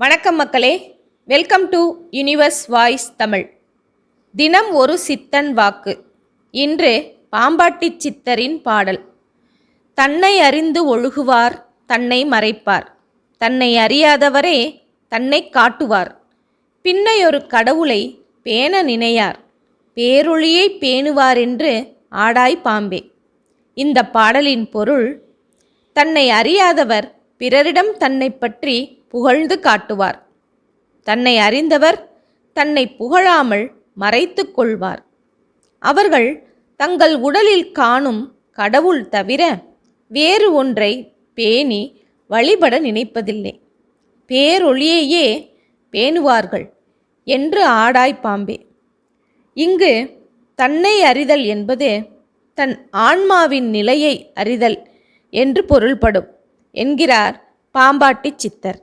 வணக்கம் மக்களே. Welcome to universe voice Tamil தினம் ஒரு சித்தன் வாக்கு. இன்று பாம்பாட்டி சித்தரின் பாடல். தன்னை அறிந்து ஒழுகுவார் தன்னை மறைப்பார். தன்னை அறியாதவரே தன்னை காட்டுவார். பின்னையொரு கடவுளை பேண நினையார். பேரொழியை பேணுவார் என்று ஆடாய் பாம்பே. இந்த பாடலின் பொருள் தன்னை அறியாதவர் பிறரிடம் தன்னை பற்றி புகழ்ந்து காட்டுவார். தன்னை அறிந்தவர் தன்னை புகழாமல் மறைத்து கொள்வார். அவர்கள் தங்கள் உடலில் காணும் கடவுள் தவிர வேறு ஒன்றை பேணி வழிபட நினைப்பதில்லை. பேரொளியையே பேணுவார்கள் என்று ஆடாய் பாம்பே. இங்கு தன்னை அறிதல் என்பது தன் ஆன்மாவின் நிலையை அறிதல் என்று பொருள்படும் என்கிறார் பாம்பாட்டி சித்தர்.